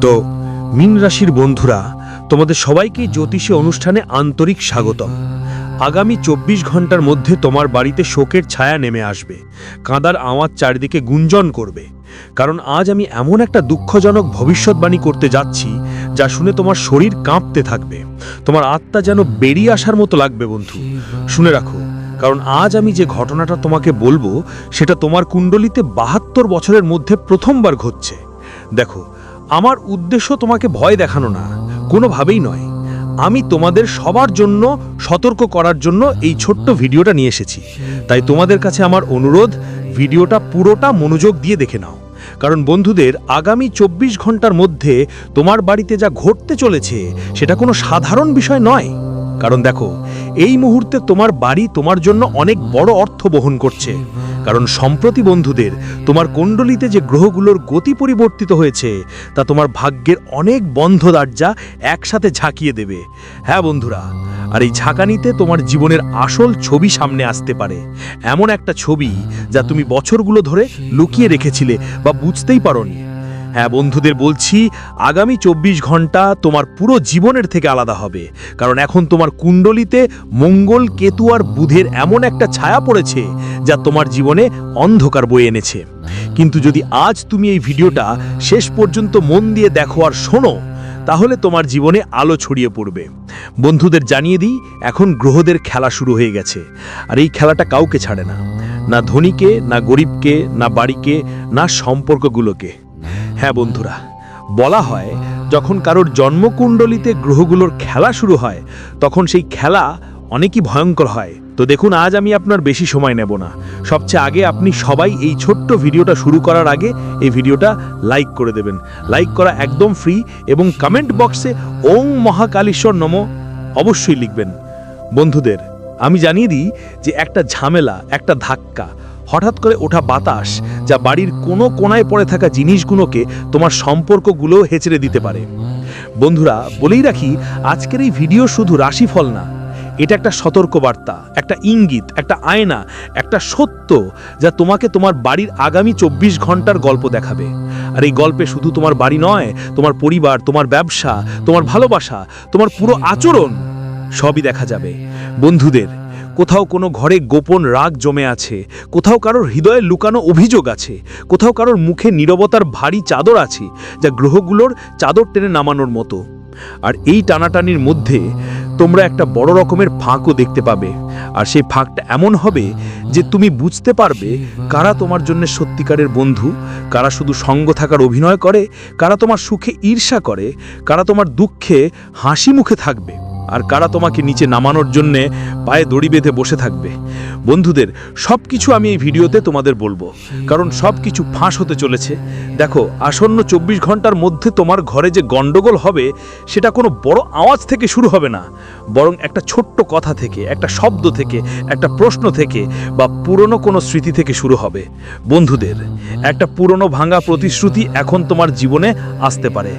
তো, মিন রাশির বন্ধুরা, তোমাদের সবাইকে জ্যোতিষী অনুষ্ঠানে আন্তরিক স্বাগতম। আগামী চব্বিশ ঘণ্টার মধ্যে তোমার বাড়িতে শোকের ছায়া নেমে আসবে, কাঁদার আওয়াজ চারিদিকে গুঞ্জন করবে। কারণ আজ আমি এমন একটা দুঃখজনক ভবিষ্যৎবাণী করতে যাচ্ছি, যা শুনে তোমার শরীর কাঁপতে থাকবে। তোমার আত্মা যেন বেরিয়ে আসার মতো লাগবে, বন্ধু। শুনে রাখো, কারণ আজ আমি যে ঘটনাটা তোমাকে বলব, সেটা তোমার কুণ্ডলিতে বাহাত্তর বছরের মধ্যে প্রথমবার ঘটছে। দেখো আমার উদ্দেশ্য তোমাকে ভয় দেখানো না, কোনোভাবেই নয়। আমি তোমাদের সবার জন্য সতর্ক করার জন্য এই ছোট্ট ভিডিওটা নিয়ে এসেছি। তাই তোমাদের কাছে আমার অনুরোধ, ভিডিওটা পুরোটা মনোযোগ দিয়ে দেখে নাও। কারণ বন্ধুদের, আগামী চব্বিশ ঘণ্টার মধ্যে তোমার বাড়িতে যা ঘটতে চলেছে, সেটা কোনো সাধারণ বিষয় নয়। কারণ দেখো, এই মুহূর্তে তোমার বাড়ি তোমার জন্য অনেক বড় অর্থ বহন করছে। কারণ সম্প্রতি বন্ধুদের তোমার কুণ্ডলিতে যে গ্রহগুলোর গতি পরিবর্তিত হয়েছে, তা তোমার ভাগ্যের অনেক বন্ধ দরজা একসাথে ঝাঁকিয়ে দেবে। হ্যাঁ বন্ধুরা, আর এই ঝাঁকানিতে তোমার জীবনের আসল ছবি সামনে আসতে পারে। এমন একটা ছবি যা তুমি বছরগুলো ধরে লুকিয়ে রেখেছিলে বা বুঝতেই পারোনি। হ্যাঁ বন্ধুদের বলছি, আগামী চব্বিশ ঘণ্টা তোমার পুরো জীবনের থেকে আলাদা হবে। কারণ এখন তোমার কুণ্ডলিতে মঙ্গল, কেতু আর বুধের এমন একটা ছায়া পড়েছে যা তোমার জীবনে অন্ধকার বয়ে এনেছে। কিন্তু যদি আজ তুমি এই ভিডিওটা শেষ পর্যন্ত মন দিয়ে দেখো আর শোনো, তাহলে তোমার জীবনে আলো ছড়িয়ে পড়বে। বন্ধুদের জানিয়ে দিই, এখন গ্রহদের খেলা শুরু হয়ে গেছে। আর এই খেলাটা কাউকে ছাড়ে না। না ধনীকে, না গরিবকে, না বাড়িকে, না সম্পর্কগুলোকে। হ্যাঁ বন্ধুরা, বলা হয় যখন কারোর জন্মকুণ্ডলিতে গ্রহগুলোর খেলা শুরু হয়, তখন সেই খেলা অনেকই ভয়ঙ্কর হয়। তো দেখুন, আজ আমি আপনার বেশি সময় নেব না। সবচেয়ে আগে আপনি সবাই এই ছোট্ট ভিডিওটা শুরু করার আগে এই ভিডিওটা লাইক করে দেবেন। লাইক করা একদম ফ্রি এবং কমেন্ট বক্সে ওং মহাকালীশ্বর নম অবশ্যই লিখবেন। বন্ধুদের, আমি জানিয়ে দিই যে একটা ঝামেলা, একটা ধাক্কা হঠাৎ করে ওঠা বাতাস যা বাড়ির কোনো কোনায় পড়ে থাকা জিনিসগুলোকে তোমার সম্পর্কগুলো হেঁচড়ে দিতে পারে। বন্ধুরা, বলেই রাখি, আজকের এই ভিডিও শুধু রাশিফল না, এটা একটা সতর্কবার্তা, একটা ইঙ্গিত, একটা আয়না, একটা সত্য যা তোমাকে তোমার বাড়ির আগামী চব্বিশ ঘণ্টার গল্প দেখাবে। আর এই গল্পে শুধু তোমার বাড়ি নয়, তোমার পরিবার, তোমার ব্যবসা, তোমার ভালোবাসা, তোমার পুরো আচরণ সবই দেখা যাবে। বন্ধুদের কোথাও কোনো ঘরে গোপন রাগ জমে আছে, কোথাও কারোর হৃদয়ে লুকানো অভিযোগ আছে, কোথাও কারোর মুখে নীরবতার ভারী চাদর আছে, যা গ্রহগুলোর চাদর টেনে নামানোর মতো। আর এই টানাটানির মধ্যে তোমরা একটা বড় রকমের ফাঁকও দেখতে পাবে। আর সেই ফাঁকটা এমন হবে যে তুমি বুঝতে পারবে কারা তোমার জন্য সত্যিকারের বন্ধু, কারা শুধু সঙ্গ থাকার অভিনয় করে, কারা তোমার সুখে ঈর্ষা করে, কারা তোমার দুঃখে হাসি মুখে থাকবে। আর কারা তোমাকে নিচে নামানোর জন্যে পায়ে দড়ি বেঁধে বসে থাকবে? বন্ধুদের সব কিছু আমি এই ভিডিওতে তোমাদের বলব। কারণ সব কিছু ফাঁস হতে চলেছে। দেখো, আসন্ন চব্বিশ ঘণ্টার মধ্যে তোমার ঘরে যে গন্ডগোল হবে, সেটা কোনো বড় আওয়াজ থেকে শুরু হবে না। বরং একটা ছোট্ট কথা থেকে, একটা শব্দ থেকে, একটা প্রশ্ন থেকে বা পুরনো কোনো স্মৃতি থেকে শুরু হবে। বন্ধুদের, একটা পুরনো ভাঙা প্রতিশ্রুতি এখন তোমার জীবনে আসতে পারে।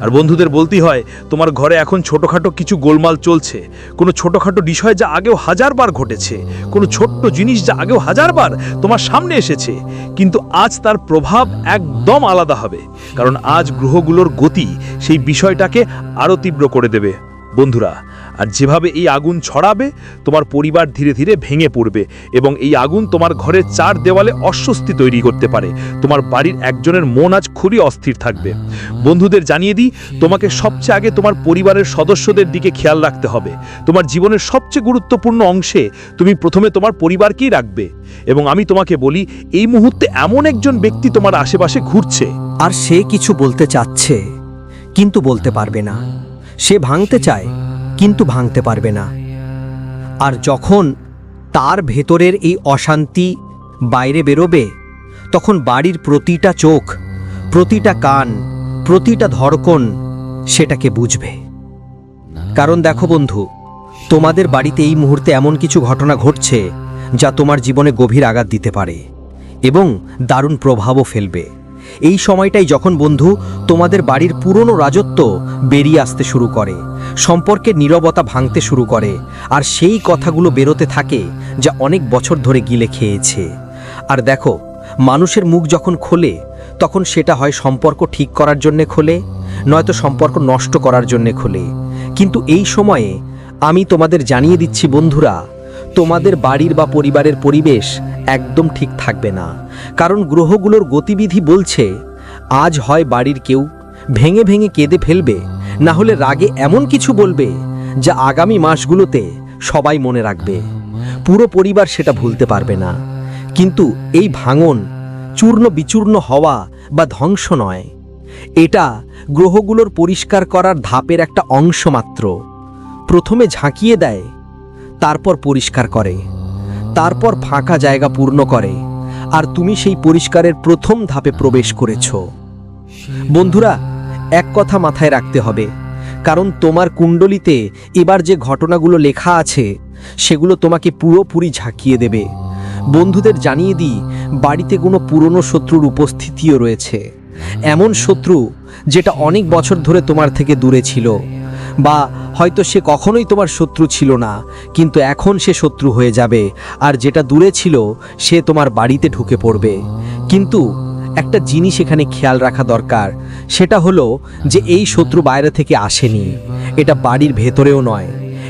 আর বন্ধুদের বলতেই হয়, তোমার ঘরে এখন ছোটোখাটো কিছু গোলমাল চলছে। কোনো ছোটোখাটো বিষয় যা আগেও হাজারবার ঘটেছে, কোনো ছোট্ট জিনিস যা আগেও হাজারবার তোমার সামনে এসেছে, কিন্তু আজ তার প্রভাব একদম আলাদা হবে, কারণ আজ গ্রহগুলোর গতি সেই বিষয়টাকে আরও তীব্র করে দেবে। বন্ধুরা আর যেভাবে এই আগুন ছড়াবে, তোমার পরিবার ধীরে ধীরে ভেঙে পড়বে এবং এই আগুন তোমার ঘরের চার দেওয়ালে অস্বস্তি তৈরি করতে পারে। তোমার বাড়ির একজনের মন আজ খুবই অস্থির থাকবে। বন্ধুদের জানিয়ে দিই, তোমাকে সবচেয়ে আগে তোমার পরিবারের সদস্যদের দিকে খেয়াল রাখতে হবে। তোমার জীবনের সবচেয়ে গুরুত্বপূর্ণ অংশে তুমি প্রথমে তোমার পরিবারকেই রাখবে এবং আমি তোমাকে বলি, এই মুহূর্তে এমন একজন ব্যক্তি তোমার আশেপাশে ঘুরছে। আর সে কিছু বলতে চাচ্ছে, কিন্তু বলতে পারবে না। সে ভাঙতে চায় কিন্তু ভাঙতে পারবে না। আর যখন তার ভেতরের এই অশান্তি বাইরে বেরোবে, তখন বাড়ির প্রতিটা চোখ, প্রতিটা কান, প্রতিটা ধড়কন সেটাকে বুঝবে। কারণ দেখো বন্ধু, তোমাদের বাড়িতে এই মুহূর্তে এমন কিছু ঘটনা ঘটছে যা তোমার জীবনে গভীর আঘাত দিতে পারে এবং দারুণ প্রভাবও ফেলবে। এই সময়টাই যখন বন্ধু তোমাদের বাড়ির পুরনো রাজত্ব বেরিয়ে আসতে শুরু করে সম্পর্কের নীরবতা ভাঙতে শুরু করে, আর সেই কথাগুলো বেরোতে থাকে যা অনেক বছর ধরে গিলে খেয়েছে। আর দেখো, মানুষের মুখ যখন খোলে, তখন সেটা হয় সম্পর্ক ঠিক করার জন্যে খোলে, নয়তো সম্পর্ক নষ্ট করার জন্যে খোলে। কিন্তু এই সময়ে আমি তোমাদের জানিয়ে দিচ্ছি বন্ধুরা, তোমাদের বাড়ির বা পরিবারের পরিবেশ একদম ঠিক থাকবে না। কারণ গ্রহগুলোর গতিবিধি বলছে, আজ হয় বাড়ির কেউ ভেঙে ভেঙে কেঁদে ফেলবে না হলে রাগে এমন কিছু বলবে যা আগামী মাসগুলোতে সবাই মনে রাখবে। পুরো পরিবার সেটা ভুলতে পারবে না। কিন্তু এই ভাঙন চূর্ণ বিচূর্ণ হওয়া বা ধ্বংস নয়। এটা গ্রহগুলোর পরিষ্কার করার ধাপের একটা অংশ মাত্র। প্রথমে ঝাঁকিয়ে দেয়, তারপর পরিষ্কার করে, তারপর ফাঁকা জায়গা পূর্ণ করে, আর তুমি সেই পরিষ্কারের প্রথম ধাপে প্রবেশ করেছ। বন্ধুরা এক কথা মাথায় রাখতে হবে। কারণ তোমার কুণ্ডলিতে এবার যে ঘটনাগুলো লেখা আছে, সেগুলো তোমাকে পুরোপুরি ঝাঁকিয়ে দেবে। বন্ধুদের জানিয়ে দিই, বাড়িতে কোনো পুরনো শত্রুর উপস্থিতিও রয়েছে। এমন শত্রু যেটা অনেক বছর ধরে তোমার থেকে দূরে ছিল, বা হয়তো সে কখনোই তোমার শত্রু ছিল না, কিন্তু এখন সে শত্রু হয়ে যাবে, আর যেটা দূরে ছিল, সে তোমার বাড়িতে ঢুকে পড়বে। কিন্তু একটা জিনিস এখানে খেয়াল রাখা দরকার, সেটা হলো যে এই শত্রু বাইরে থেকে আসেনি। এটা বাড়ির ভেতরেও নয়।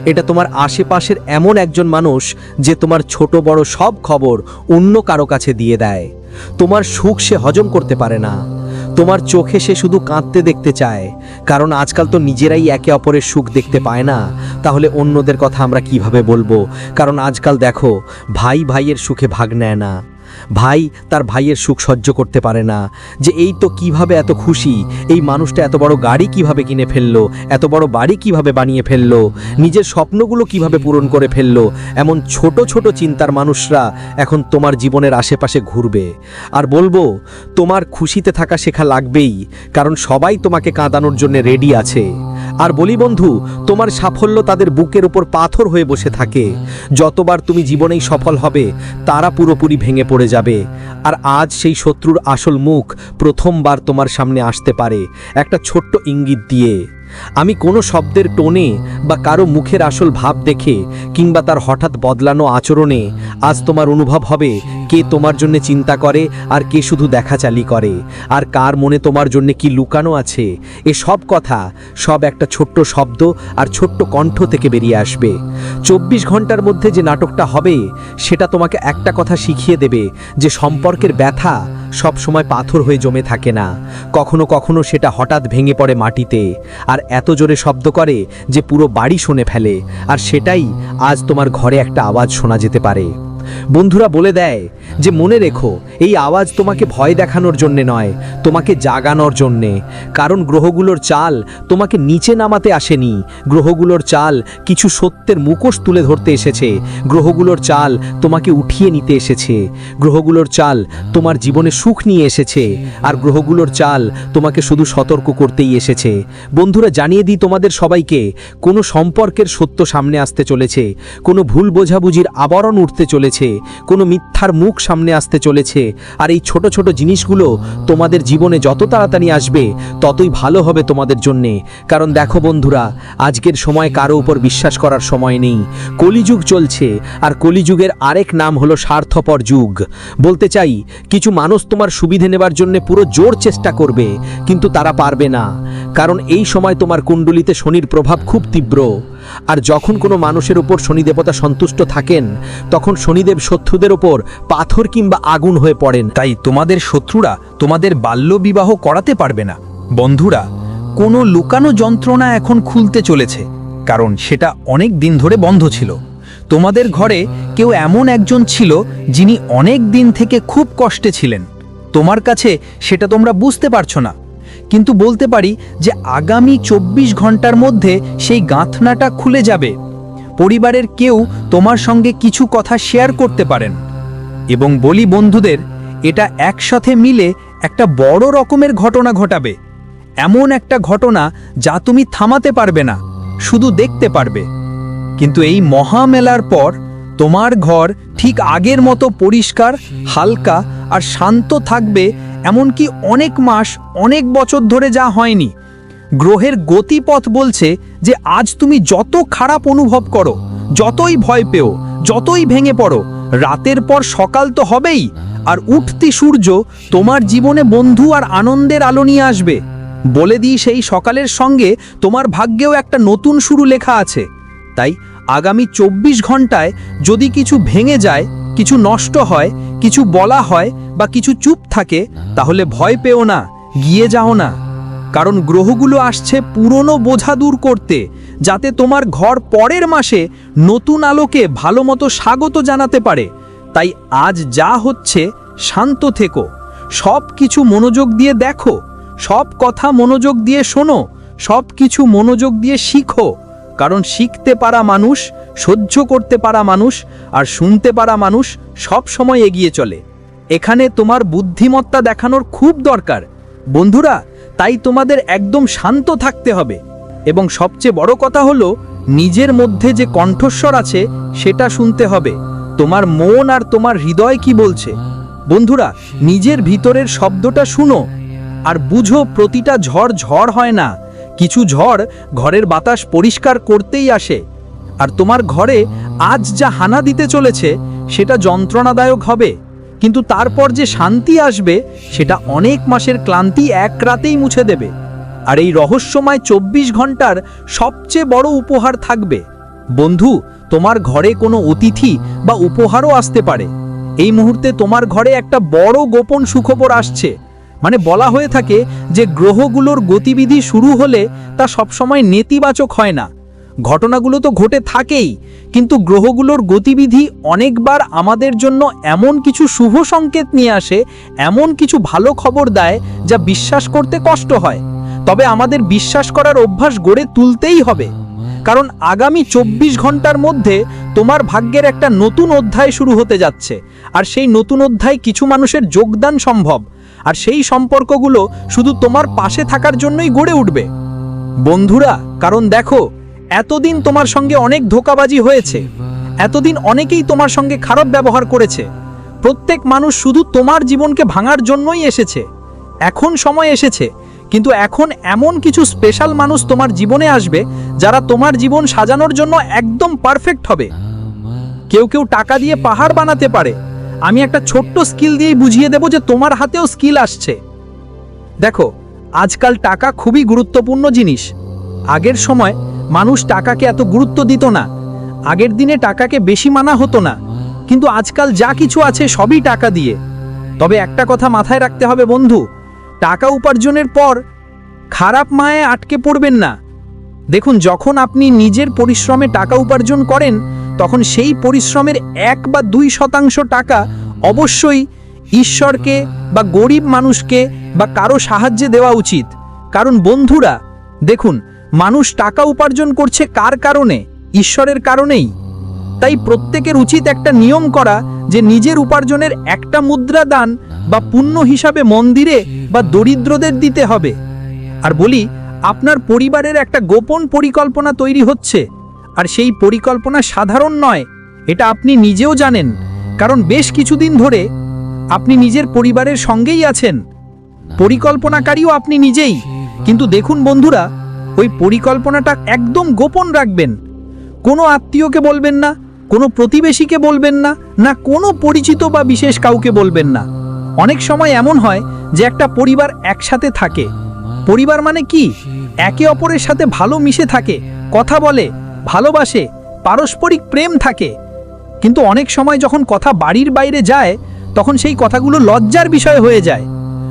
এটা তোমার আশেপাশের এমন একজন মানুষ যে তোমার ছোট বড় সব খবর অন্য কারও কাছে দিয়ে দেয়। তোমার সুখ সে হজম করতে পারে না। তোমার চোখে সে শুধু কাঁদতে দেখতে চায়। কারণ আজকাল তো নিজেরাই একে অপরের সুখ দেখতে পায় না। তাহলে অন্যদের কথা আমরা কীভাবে বলব? কারণ আজকাল দেখো, ভাই ভাইয়ের সুখে ভাগ নেয় না। ভাই তার ভাইয়ের সুখ সহ্য করতে পারে না। যে এই তো কীভাবে এত খুশি? এই মানুষটা এত বড় গাড়ি কীভাবে কিনে ফেলল? এত বড় বাড়ি কীভাবে বানিয়ে ফেলল? নিজের স্বপ্নগুলো কীভাবে পূরণ করে ফেলল? এমন ছোট ছোট চিন্তার মানুষরা এখন তোমার জীবনের আশেপাশে ঘুরবে। আর বলব, তোমার খুশিতে থাকা শেখা লাগবেই, কারণ সবাই তোমাকে কাঁদানোর জন্য রেডি আছে। আর বলি বন্ধু, তোমার সাফল্য তাদের বুকের উপর পাথর হয়ে বসে থাকে। যতবার তুমি জীবনেই সফল হবে, তারা পুরোপুরি ভেঙে পড়ে যাবে। আর আজ সেই শত্রুর আসল মুখ প্রথমবার তোমার সামনে আসতে পারে, একটা ছোট্ট ইঙ্গিত দিয়ে। আমি কোনো শব্দের টোনে বা কারও মুখের আসল ভাব দেখে কিংবা তার হঠাৎ বদলানো আচরণে আজ তোমার অনুভব হবে কে তোমার জন্য চিন্তা করে আর কে শুধু দেখাচালি করে? আর কার মনে তোমার জন্য কি লুকানো আছে? এ সব কথা সব একটা ছোট্ট শব্দ আর ছোট্ট কণ্ঠ থেকে বেরিয়ে আসবে। চব্বিশ ঘণ্টার মধ্যে যে নাটকটা হবে, সেটা তোমাকে একটা কথা শিখিয়ে দেবে যে সম্পর্কের ব্যথা সব সময় পাথর হয়ে জমে থাকে না। কখনো কখনো সেটা হঠাৎ ভেঙে পড়ে মাটিতে আর এত জোরে শব্দ করে যে পুরো বাড়ি শুনে ফেলে। আর সেটাই আজ তোমার ঘরে একটা আওয়াজ শোনা যেতে পারে। বন্ধুরা বলে দেয় যে, মনে রেখো, এই আওয়াজ তোমাকে ভয় দেখানোর জন্যে নয়, তোমাকে জাগানোর জন্যে। কারণ গ্রহগুলোর চাল তোমাকে নিচে নামাতে আসেনি। গ্রহগুলোর চাল কিছু সত্যের মুখোশ তুলে ধরতে এসেছে। গ্রহগুলোর চাল তোমাকে উঠিয়ে নিতে এসেছে। গ্রহগুলোর চাল তোমার জীবনে সুখ নিয়ে এসেছে। আর গ্রহগুলোর চাল তোমাকে শুধু সতর্ক করতেই এসেছে। বন্ধুরা, জানিয়ে দিই তোমাদের সবাইকে, কোনো সম্পর্কের সত্য সামনে আসতে চলেছে, কোনো ভুল বোঝাবুঝির আবরণ উঠতে চলেছে কোনো মিথ্যার মুখ সামনে আসতে চলেছে। আর এই ছোট ছোট জিনিসগুলো তোমাদের জীবনে যত তাড়াতাড়ি আসবে, ততই ভালো হবে তোমাদের জন্যে। কারণ দেখো বন্ধুরা, আজকের সময় কারও উপর বিশ্বাস করার সময় নেই। কলিযুগ চলছে, আর কলিযুগের আরেক নাম হলো স্বার্থপর যুগ। বলতে চাই, কিছু মানুষ তোমার সুবিধে নেবার জন্য পুরো জোর চেষ্টা করবে, কিন্তু তারা পারবে না। কারণ এই সময় তোমার কুণ্ডলিতে শনির প্রভাব খুব তীব্র। আর যখন কোনো মানুষের উপর শনি দেবতা সন্তুষ্ট থাকেন, তখন শনিদেব শত্রুদের ওপর পাথর কিংবা আগুন হয়ে পড়েন। তাই তোমাদের শত্রুরা তোমাদের বাল্যবিবাহ করাতে পারবে না। বন্ধুরা, কোনো লুকানো যন্ত্রণা এখন খুলতে চলেছে, কারণ সেটা অনেক দিন ধরে বন্ধ ছিল। তোমাদের ঘরে কেউ এমন একজন ছিল যিনি অনেক দিন থেকে খুব কষ্টে ছিলেন। তোমার কাছে সেটা তোমরা বুঝতে পারছ না। কিন্তু বলতে পারি যে আগামী চব্বিশ ঘণ্টার মধ্যে সেই গাঁথনাটা খুলে যাবে। পরিবারের কেউ তোমার সঙ্গে কিছু কথা শেয়ার করতে পারেন। এবং বলি বন্ধুদের, এটা একসাথে মিলে একটা বড় রকমের ঘটনা ঘটাবে। এমন একটা ঘটনা যা তুমি থামাতে পারবে না, শুধু দেখতে পারবে। কিন্তু এই মহামেলার পর তোমার ঘর ঠিক আগের মতো পরিষ্কার, হালকা আর শান্ত থাকবে এমনকি অনেক মাস, অনেক বছর ধরে যা হয়নি। গ্রহের গতিপথ বলছে যে আজ তুমি যত খারাপ অনুভব করো, যতই ভয় পেও, যতই ভেঙে পড়ো, রাতের পর সকাল তো হবেই, আর উঠতি সূর্য তোমার জীবনে বন্ধু আর আনন্দের আলো নিয়ে আসবে। বলে দিই সেই সকালের সঙ্গে তোমার ভাগ্যেও একটা নতুন শুরু লেখা আছে। তাই আগামী চব্বিশ ঘন্টায় যদি কিছু ভেঙে যায় কিছু নষ্ট হয়, কিছু বলা হয় বা কিছু চুপ থাকে, তাহলে ভয় পেও না, গিয়ে যাও না। কারণ গ্রহগুলো আসছে পুরনো বোঝা দূর করতে, যাতে তোমার ঘর পরের মাসে নতুন আলোকে ভালো মতো স্বাগত জানাতে পারে। তাই আজ যা হচ্ছে, শান্ত থেকো। সব কিছু মনোযোগ দিয়ে দেখো। সব কথা মনোযোগ দিয়ে শোনো। সব কিছু মনোযোগ দিয়ে শিখো। কারণ শিখতে পারা মানুষ সহ্য করতে পারা মানুষ আর শুনতে পারা মানুষ সব সময় এগিয়ে চলে। এখানে তোমার বুদ্ধিমত্তা দেখানোর খুব দরকার। বন্ধুরা, তাই তোমাদের একদম শান্ত থাকতে হবে। এবং সবচেয়ে বড় কথা হলো, নিজের মধ্যে যে কণ্ঠস্বর আছে, সেটা শুনতে হবে। তোমার মন আর তোমার হৃদয় কি বলছে? বন্ধুরা, নিজের ভিতরের শব্দটা শুনো। আর বুঝো, প্রতিটা ঝড় ঝড় হয় না। কিছু ঝড় ঘরের বাতাস পরিষ্কার করতেই আসে। আর তোমার ঘরে আজ যা হানা দিতে চলেছে, সেটা যন্ত্রণাদায়ক হবে। কিন্তু তারপর যে শান্তি আসবে, সেটা অনেক মাসের ক্লান্তি এক রাতেই মুছে দেবে। আর এই রহস্যময় চব্বিশ ঘণ্টার সবচেয়ে বড় উপহার থাকবে। বন্ধু, তোমার ঘরে কোনো অতিথি বা উপহারও আসতে পারে। এই মুহূর্তে তোমার ঘরে একটা বড় গোপন সুখবর আসছে। মানে বলা হয়ে থাকে যে গ্রহগুলোর গতিবিধি শুরু হলে তা সবসময় নেতিবাচক হয় না। ঘটনাগুলো তো ঘটে থাকেই, কিন্তু গ্রহগুলোর গতিবিধি অনেকবার আমাদের জন্য এমন কিছু শুভ সংকেত নিয়ে আসে, এমন কিছু ভালো খবর দেয় যা বিশ্বাস করতে কষ্ট হয়। তবে আমাদের বিশ্বাস করার অভ্যাস গড়ে তুলতেই হবে। কারণ আগামী চব্বিশ ঘণ্টার মধ্যে তোমার ভাগ্যের একটা নতুন অধ্যায় শুরু হতে যাচ্ছে, আর সেই নতুন অধ্যায় কিছু মানুষের যোগদান সম্ভব, আর সেই সম্পর্কগুলো শুধু তোমার পাশে থাকার জন্যই গড়ে উঠবে। বন্ধুরা, কারণ দেখো এতদিন তোমার সঙ্গে অনেক ধোকাবাজি হয়েছে। এতদিন অনেকেই তোমার সঙ্গে খারাপ ব্যবহার করেছে। প্রত্যেক মানুষ শুধু তোমার জীবনকে ভাঙার জন্যই এসেছে। এখন সময় এসেছে, কিন্তু এখন এমন কিছু স্পেশাল মানুষ তোমার জীবনে আসবে, যারা তোমার জীবন সাজানোর জন্য একদম পারফেক্ট হবে। কেউ কেউ টাকা দিয়ে পাহাড় বানাতে পারে। আমি একটা ছোট্ট স্কিল দিয়েই বুঝিয়ে দেব যে তোমার হাতেও স্কিল আসছে। দেখো, আজকাল টাকা খুবই গুরুত্বপূর্ণ জিনিস। আগের সময় মানুষ টাকাকে এত গুরুত্ব দিত না। আগের দিনে টাকাকে বেশি মানা হতো না, কিন্তু আজকাল যা কিছু আছে সবই টাকা দিয়ে। তবে একটা কথা মাথায় রাখতে হবে বন্ধু, টাকা উপার্জনের পর খারাপ মায়ে আটকে পড়বেন না। দেখুন, যখন আপনি নিজের পরিশ্রমে টাকা উপার্জন করেন, তখন সেই পরিশ্রমের এক বা দুই শতাংশ টাকা অবশ্যই ঈশ্বরকে বা গরিব মানুষকে বা কারও সাহায্যে দেওয়া উচিত। কারণ বন্ধুরা, দেখুন মানুষ টাকা উপার্জন করছে কার কারণে? ঈশ্বরের কারণেই। তাই প্রত্যেকের উচিত একটা নিয়ম করা যে নিজের উপার্জনের একটা মুদ্রা দান বা পুণ্য হিসাবে মন্দিরে বা দরিদ্রদের দিতে হবে। আর বলি, আপনার পরিবারের একটা গোপন পরিকল্পনা তৈরি হচ্ছে। আর সেই পরিকল্পনা সাধারণ নয়, এটা আপনি নিজেও জানেন। কারণ বেশ কিছুদিন ধরে আপনি নিজের পরিবারের সঙ্গেই আছেন। পরিকল্পনাকারীও আপনি নিজেই। কিন্তু দেখুন বন্ধুরা ওই পরিকল্পনাটা একদম গোপন রাখবেন। কোনো আত্মীয়কে বলবেন না, কোনো প্রতিবেশীকে বলবেন না না কোনো পরিচিত বা বিশেষ কাউকে বলবেন না। অনেক সময় এমন হয় যে একটা পরিবার একসাথে থাকে। পরিবার মানে কি? একে অপরের সাথে ভালো মিশে থাকে, কথা বলে, ভালোবাসে, পারস্পরিক প্রেম থাকে। কিন্তু অনেক সময় যখন কথা বাড়ির বাইরে যায়, তখন সেই কথাগুলো লজ্জার বিষয় হয়ে যায়।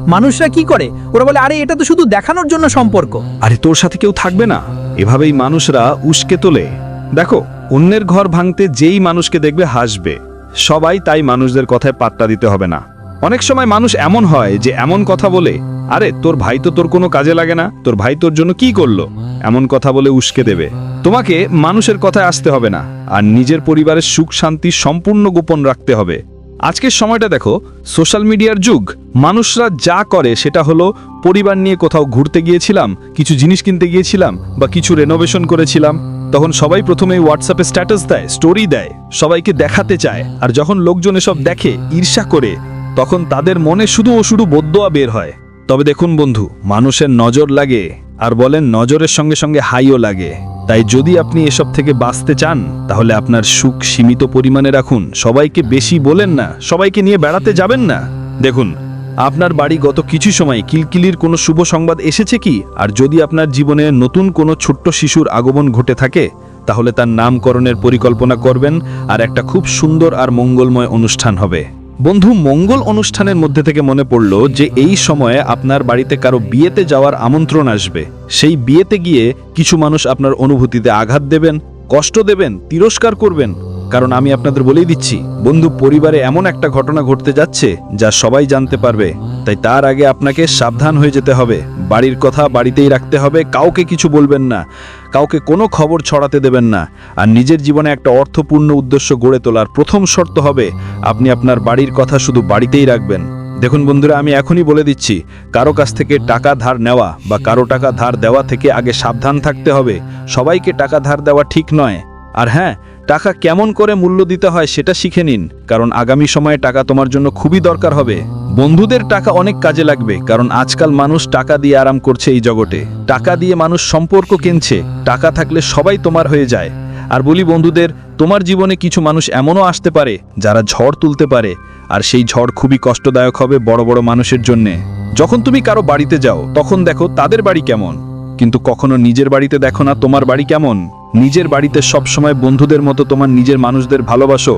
মানুষরা কি করে? ওরা বলে, আরে, এটা তো শুধু দেখানোর জন্য সম্পর্ক। আরে, তোর সাথে কেউ থাকবে না। এভাবেই মানুষরা উস্কে তোলে। দেখো, অন্যের ঘর ভাঙতে যেই মানুষকে দেখবে হাসবে। সবাই তাই মানুষদের কথায় পাত্তা দিতে হবে না। অনেক সময় মানুষ এমন হয় যে এমন কথা বলে, আরে, তোর ভাই তো তোর কোনো কাজে লাগে না। তোর ভাই তোর জন্য কি করল? এমন কথা বলে উস্কে দেবে। তোমাকে মানুষের কথায় আসতে হবে না, আর নিজের পরিবারের সুখ শান্তি সম্পূর্ণ গোপন রাখতে হবে। আজকের সময়টা দেখো সোশ্যাল মিডিয়ার যুগ। মানুষরা যা করে সেটা হলো পরিবার নিয়ে কোথাও ঘুরতে গিয়েছিলাম, কিছু জিনিস কিনতে গিয়েছিলাম বা কিছু রেনোভেশন করেছিলাম। তখন সবাই প্রথমে হোয়াটসঅ্যাপে স্ট্যাটাস দেয় স্টোরি দেয়, সবাইকে দেখাতে চায়। আর যখন লোকজন এসব দেখে, ঈর্ষা করে, তখন তাদের মনে শুধু ও শুধু বদোয়া বের হয়। তবে দেখুন বন্ধু, মানুষের নজর লাগে আর বলেন, নজরের সঙ্গে সঙ্গে হাইও লাগে। তাই যদি আপনি এসব থেকে বাঁচতে চান, তাহলে আপনার সুখ সীমিত পরিমাণে রাখুন। সবাইকে বেশি বলেন না, সবাইকে নিয়ে বেড়াতে যাবেন না। দেখুন, আপনার বাড়ি গত কিছু সময় কিলকিলির কোনো শুভ সংবাদ এসেছে কি? আর যদি আপনার জীবনে নতুন কোনো ছোট্ট শিশুর আগমন ঘটে থাকে, তাহলে তার নামকরণের পরিকল্পনা করবেন, আর একটা খুব সুন্দর আর মঙ্গলময় অনুষ্ঠান হবে। বন্ধু, মঙ্গল অনুষ্ঠানের মধ্যে থেকে মনে পড়ল যে এই সময়ে আপনার বাড়িতে কারও বিয়েতে যাওয়ার আমন্ত্রণ আসবে। সেই বিয়েতে গিয়ে কিছু মানুষ আপনার অনুভূতিতে আঘাত দেবেন, কষ্ট দেবেন, তিরস্কার করবেন। কারণ আমি আপনাদের বলেই দিচ্ছি, বন্ধু পরিবারে এমন একটা ঘটনা ঘটতে যাচ্ছে যা সবাই জানতে পারবে। তাই তার আগে আপনাকে সাবধান হয়ে যেতে হবে। বাড়ির কথা বাড়িতেই রাখতে হবে, কাউকে কিছু বলবেন না। কাউকে কোনো খবর ছড়াতে দেবেন না। আর নিজের জীবনে একটা অর্থপূর্ণ উদ্দেশ্য গড়ে তোলার প্রথম শর্ত হবে, আপনি আপনার বাড়ির কথা শুধু বাড়িতেই রাখবেন। দেখুন বন্ধুরা, আমি এখনই বলে দিচ্ছি, কারও কাছ থেকে টাকা ধার নেওয়া বা কারও টাকা ধার দেওয়া থেকে আগে সাবধান থাকতে হবে। সবাইকে টাকা ধার দেওয়া ঠিক নয়। আর হ্যাঁ টাকা কেমন করে মূল্য দিতে হয় সেটা শিখে নিন, কারণ আগামী সময়ে টাকা তোমার জন্য খুবই দরকার হবে। বন্ধুদের টাকা অনেক কাজে লাগবে, কারণ আজকাল মানুষ টাকা দিয়ে আরাম করছে এই জগতে। টাকা দিয়ে মানুষ সম্পর্ক কিনছে, টাকা থাকলে সবাই তোমার হয়ে যায়। আর বলি বন্ধুদের, তোমার জীবনে কিছু মানুষ এমনও আসতে পারে, যারা ঝড় তুলতে পারে, আর সেই ঝড় খুবই কষ্টদায়ক হবে বড় বড় মানুষের জন্যে। যখন তুমি কারও বাড়িতে যাও, তখন দেখো তাদের বাড়ি কেমন, কিন্তু কখনো নিজের বাড়িতে দেখো না তোমার বাড়ি কেমন। নিজের বাড়িতে সব সময় বন্ধুদের মতো তোমার নিজের মানুষদের ভালোবাসো,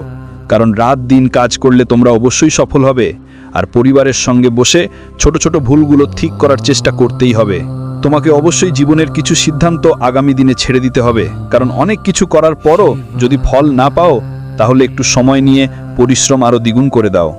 কারণ রাত দিন কাজ করলে তোমরা অবশ্যই সফল হবে, আর পরিবারের সঙ্গে বসে ছোট ছোট ভুলগুলো ঠিক করার চেষ্টা করতেই হবে। তোমাকে অবশ্যই জীবনের কিছু সিদ্ধান্ত আগামী দিনে ছেড়ে দিতে হবে, কারণ অনেক কিছু করার পরও যদি ফল না পাও, তাহলে একটু সময় নিয়ে পরিশ্রম আরও দ্বিগুণ করে দাও।